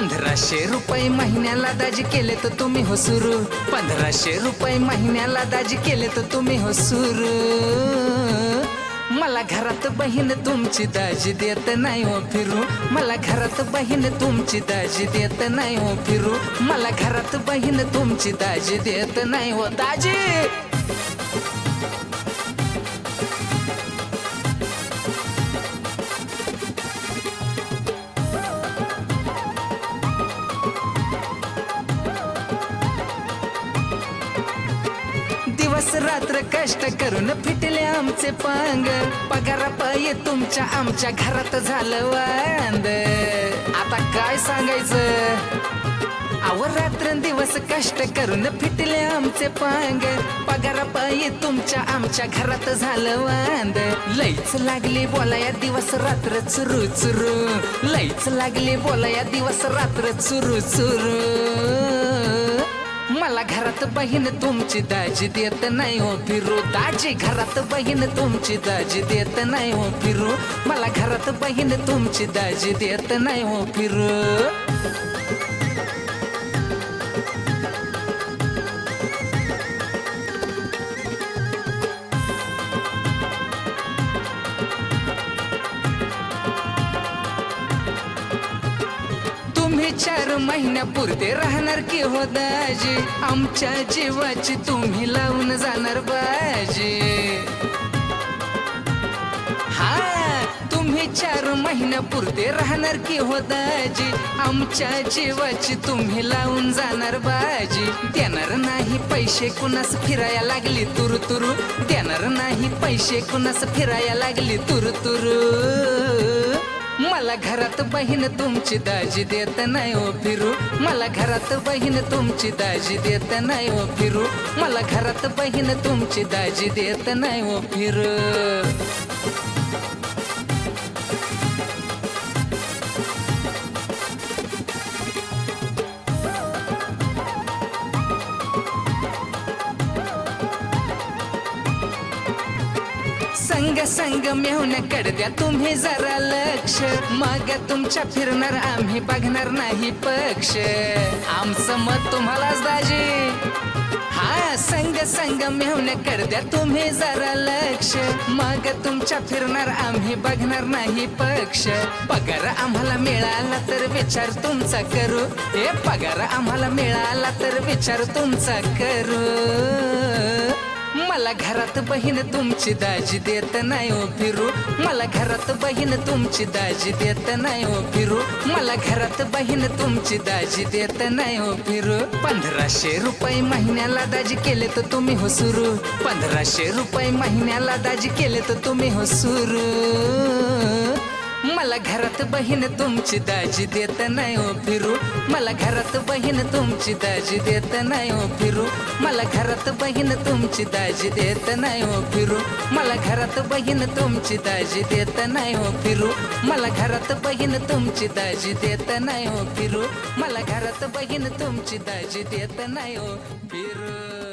पंधराशे रुपये महिन्याला दाजी केले तर तुम्ही हो सुरू. पंधराशे रुपये महिन्याला दाजी केले तर तुम्ही हो सुरू. मला घरात बहीण तुमची दाजी देत नाही हो फिरू. मला घरात बहीण तुमची दाजी देत नाही हो फिरू. मला घरात बहीण तुमची दाजी देत नाही हो दाजी. दिवस रात्र कष्ट करून फिटले आमचे पांग. पगारा पाय तुमच्या आमच्या घरात झालं वांद. आता काय सांगायचं? अव रात्र दिवस कष्ट करून फिटले आमचे पांग. पगारा पाय तुमच्या आमच्या घरात झालं वांद. लईच लागली बोलाया दिवस रात्र चुरू चुरू. लईच लागली बोलाया दिवस रात्र चुरू चुरू. घरात बहीण तुमची दाजी देत नाही हो फिरू. दाजी घरात बहीण तुमची दाजी देत नाही हो फिरू. मला घरात बहीण तुमची दाजी देत नाही हो फिरू. तुम्ही चार महिन्यापुरते राहणार की हो दाजी? आमच्या जीवाची तुम्ही लावून जाणार बाजी. हा तुम्ही चार महिन्यापुरते राहणार की हो दाजी? आमच्या जीवाची तुम्ही लावून जाणार बाजी. देणार नाही पैसे कुणास फिरायला लागली तुरु तुरु? देणार नाही पैसे कुणास फिरायला लागली तुरु तुरु? मला घरात बहीण तुमची दाजी देत नाही ओ फिरू. मला घरात बहीण तुमची दाजी देत नाही ओ फिरू. मला घरात बहीण तुमची दाजी देत नाही ओ फिरू. संग संग मेहुण्याकडे द्या तुम्ही जरा लक्ष. मग तुमच्या फिरणार आम्ही बघणार नाही पक्ष. आमचं मत तुम्हालाच दाजी. हा संग संग मेहुण्याकडे द्या तुम्ही जरा लक्ष. मग तुमच्या फिरणार आम्ही बघणार नाही पक्ष. पगार आम्हाला मिळाला तर विचार तुमचा करू. हे पगार आम्हाला मिळाला तर विचार तुमचा करू. मला घरात बहीण तुमची दाजी देत नाही ओ फिरू. मला घरात बहीण तुमची दाजी देत नाही ओ फिरू. मला घरात बहीण तुमची दाजी देत नाही ओ फिरू. पंधराशे रुपये महिन्याला दाजी केले तर तुम्ही हो सुरू. पंधराशे रुपये महिन्याला दाजी केले तर तुम्ही हो सुरू. मला घरात बहीण तुमची दाजी देत नाही ओ फिरू. मला घरात बहीण तुमची दाजी देत नाही ओ फिरू. मला घरात बहीण तुमची दाजी देत नाही ओ फिरू. मला घरात बहीण तुमची दाजी देत नाही ओ फिरू. मला घरात बहीण तुमची दाजी देत नाही ओ फिरू. मला घरात बहीण तुमची दाजी देत नाही ओ फिरू.